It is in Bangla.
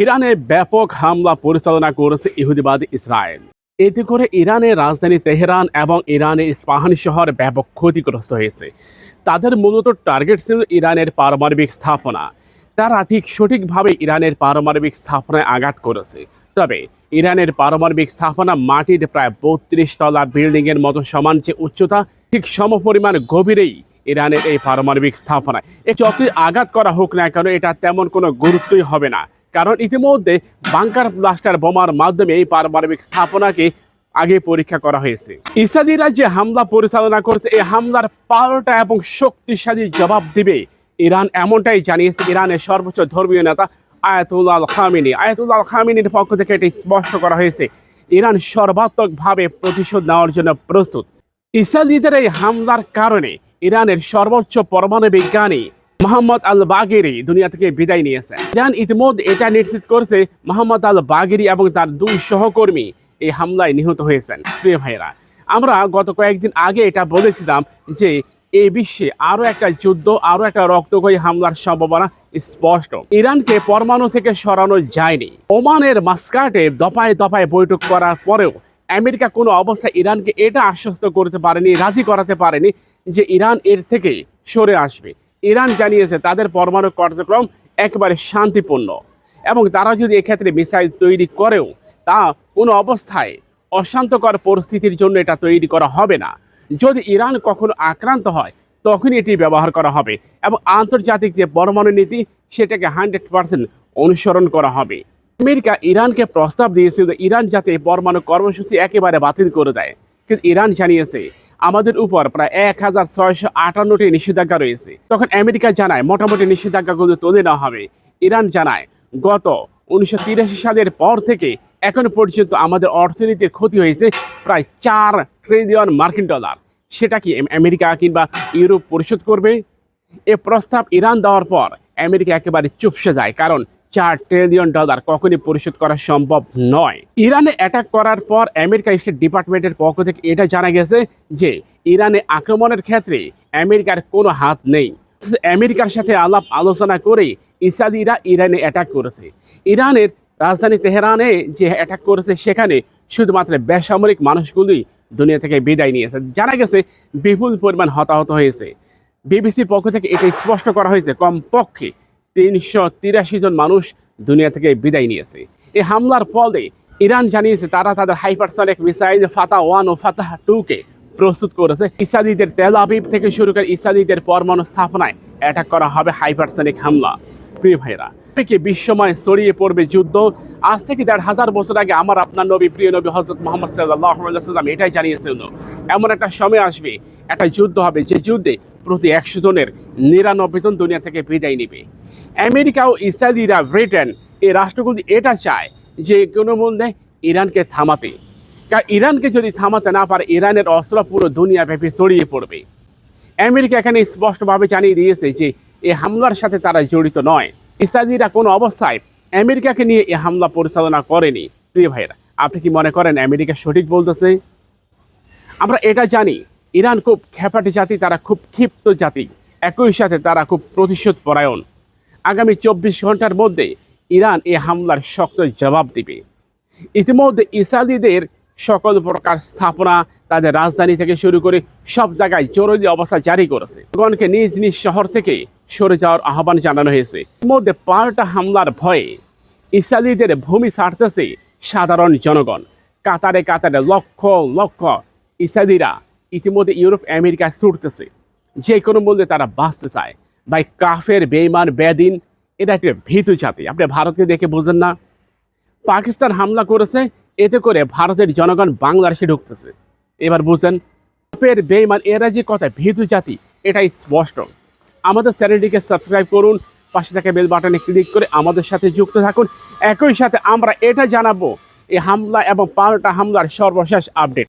ইরানে ব্যাপক হামলা পরিচালনা করেছে ইহুদিবাদী ইসরায়েল। এতে করে ইরানের রাজধানী তেহরান এবং ইরানের ইস্পাহান শহর ব্যাপক ক্ষতিগ্রস্ত হয়েছে। তাদের মূলত টার্গেট ছিল ইরানের পারমাণবিক স্থাপনা। তারা ঠিক সঠিকভাবে ইরানের পারমাণবিক স্থাপনায় আঘাত করেছে। তবে ইরানের পারমাণবিক স্থাপনা মাটির প্রায় বত্রিশ তলা বিল্ডিংয়ের মতো সমান যে উচ্চতা ঠিক সমপরিমাণ গভীরেই ইরানের এই পারমাণবিক স্থাপনায়। এ যতই আঘাত করা হোক না কেন, এটা তেমন কোনো গুরুত্বই হবে না। কারণ ইতিমধ্যে বাংকার ব্লাস্টার বোমার মাধ্যমে এই পারমাণবিক স্থাপনাকে আগে পরীক্ষা করা হয়েছে। ইসাদিরা যে হামলা পরিচালনা করেছে, এই হামলার পাল্টা এবং শক্তিশালী জবাব দিবে ইরান এমনটাই জানিয়েছে ইরানের সর্বোচ্চ ধর্মীয় নেতা আয়াতুল্লাহ খামিনি। আয়াতুল্লাহ খামিনির পক্ষ থেকে এটি স্পষ্ট করা হয়েছে, ইরান সর্বাত্মকভাবে প্রতিশোধ নেওয়ার জন্য প্রস্তুত। ইসরায়েলিদের এই হামলার কারণে ইরানের সর্বোচ্চ পরমাণু বিজ্ঞানী মোহাম্মদ আল বাগেরি দুনিয়া থেকে বিদায় নিয়েছে ইরান ইতিমধ্যে এটা নিশ্চিত করেছে মোহাম্মদ আল বাগেরি এবং তার দুই সহকর্মী এই হামলায় নিহত হয়েছেন। প্রিয় ভাইরা আমরা গত কয়েকদিন আগে এটা বলেছিলাম যে এই বিশ্বে আরও একটা যুদ্ধ আরও একটা রক্তক্ষয়ী হামলার সম্ভাবনা স্পষ্ট। ইরানকে পরমাণু থেকে সরানো যায়নি। ওমানের মাস্কাটে দফায় দফায় বৈঠক করার পরেও আমেরিকা কোনো অবস্থায় ইরানকে এটা আশ্বস্ত করতে পারেনি, রাজি করাতে পারেনি যে ইরান এর থেকে সরে আসবে। ইরান জানিয়েছে তাদের পরমাণু কার্যক্রম একেবারে শান্তিপূর্ণ। এবং তারা যদি এক্ষেত্রে মিসাইল তৈরি করেও, তা কোনো অবস্থায় অশান্তকর পরিস্থিতির জন্য এটা তৈরি করা হবে না। যদি ইরান কখনো আক্রান্ত হয়, তখনই এটি ব্যবহার করা হবে এবং আন্তর্জাতিক যে পরমাণু নীতি, সেটাকে হান্ড্রেড পার্সেন্ট অনুসরণ করা হবে। আমেরিকা ইরানকে প্রস্তাব দিয়েছিল ইরান যাতে পরমাণু কর্মসূচি একেবারে বাতিল করে দেয়। কিন্তু ইরান জানিয়েছে আমাদের উপর প্রায় এক হাজার ছয়শো আটান্নটি নিষেধাজ্ঞা রয়েছে। তখন আমেরিকা জানায়, মোটামুটি নিষেধাজ্ঞাগুলো তুলে নেওয়া হবে। ইরান জানায়, গত উনিশশো তিরাশি সালের পর থেকে এখন পর্যন্ত আমাদের অর্থনীতির ক্ষতি হয়েছে প্রায় চার ট্রিলিয়ন মার্কিন ডলার। সেটা কি আমেরিকা কিংবা ইউরোপ পরিশোধ করবে? এ প্রস্তাব ইরান দেওয়ার পর আমেরিকা একেবারে চুপসে যায়, কারণ চার ট্রিলিয়ন ডলার কখনই পরিশোধ করা সম্ভব নয়। ইরানে অ্যাটাক করার পর আমেরিকা স্টেট ডিপার্টমেন্টের পক্ষ থেকে এটা জানা গেছে যে, ইরানে আক্রমণের ক্ষেত্রে আমেরিকার কোনো হাত নেই। আমেরিকার সাথে আলাপ আলোচনা করে ইসাদিরা ইরানে অ্যাটাক করেছে। ইরানের রাজধানী তেহরানে যে অ্যাটাক করেছে, সেখানে শুধুমাত্র বেসামরিক মানুষগুলোই দুনিয়া থেকে বিদায় নিয়েছে। জানা গেছে বিপুল পরিমাণ হতাহত হয়েছে। বিবিসির পক্ষ থেকে এটা স্পষ্ট করা হয়েছে। কমপক্ষে তিনশো তিরাশি জন মানুষ দুনিয়া থেকে বিদায় নিয়েছে। এই হামলার ফলে ইরান জানিয়েছে তারা তাদের হাইপারসনিক মিসাইল ফাতা ওয়ান ও ফাতাহ টুকে প্রস্তুত করেছে। ইসাদিদের তেল আবিব থেকে শুরু করে ইসাদিদের পরমাণু স্থাপনায় অ্যাটাক করা হবে হাইপারসনিক হামলা। প্রিয় ভাইরা থেকে বিশ্বময় ছড়িয়ে পড়বে যুদ্ধ। আজ থেকে দেড় হাজার বছর আগে আমার আপনার নবী, প্রিয় নবী হজরত মোহাম্মদ সাল্লাম এটাই জানিয়েছিল এমন একটা সময় আসবে, একটা যুদ্ধ হবে, যে যুদ্ধে প্রতি একশো জনের নিরানব্বই জন দুনিয়া থেকে বিদায় নেবে। আমেরিকা ও ইসরায়েলিরা ব্রিটেন, এই রাষ্ট্রগুলি এটা চায় যে কোনো মূল্যে ইরানকে থামাতে। কারণ ইরানকে যদি থামাতে না পারে, ইরানের অস্ত্র পুরো দুনিয়া ব্যাপী ছড়িয়ে পড়বে। আমেরিকা এখানে স্পষ্টভাবে জানিয়ে দিয়েছে যে, এই হামলার সাথে তারা জড়িত নয়। ইসরায়েলিরা কোনো অবস্থায় আমেরিকাকে নিয়ে এই হামলা পরিচালনা করেনি। প্রিয় ভাইরা আপনি কি মনে করেন আমেরিকা সঠিক বলতেছে? আমরা এটা জানি, ইরান খুব খ্যাপাটি জাতি, তারা খুব ক্ষিপ্ত জাতি, একই সাথে তারা খুব প্রতিশোধ পরায়ণ। আগামী চব্বিশ ঘণ্টার মধ্যে ইরান এই হামলার শক্ত জবাব দিবে। ইতিমধ্যে ইসরায়েলিদের সকল প্রকার স্থাপনা তাদের রাজধানী থেকে শুরু করে সব জায়গায় জরুরি অবস্থা জারি করেছে। জনগণকে নিজ নিজ শহর থেকে সরে যাওয়ার আহ্বান জানানো হয়েছে। ইতিমধ্যে পাল্টা হামলার ভয়ে ইসরায়েলিদের ভূমি ছাড়তেছে সাধারণ জনগণ। কাতারে কাতারে লক্ষ লক্ষ ইসরায়েলিরা ইতিমধ্যে ইউরোপ, আমেরিকায় ছুটতেছে। যে কোনো মূল্যে তারা বাঁচতে চায়। ভাই, কাফের বেইমান বেদিন, এটা একটা ভীতু জাতি। আপনি ভারতকে দেখে বোঝেন না। পাকিস্তান হামলা করেছে, এতে করে ভারতের জনগণ বাংলাদেশে ঢুকতেছে। এবার বুঝেন, কাফের বেইমান এরা যে কথা ভীতু জাতি, এটাই স্পষ্ট। আমাদের চ্যানেলটিকে সাবস্ক্রাইব করুন, পাশে থাকা বেল বাটনে ক্লিক করে আমাদের সাথে যুক্ত থাকুন। একই সাথে আমরা এটা জানাব, এই হামলা এবং পাল্টা হামলার সর্বশেষ আপডেট।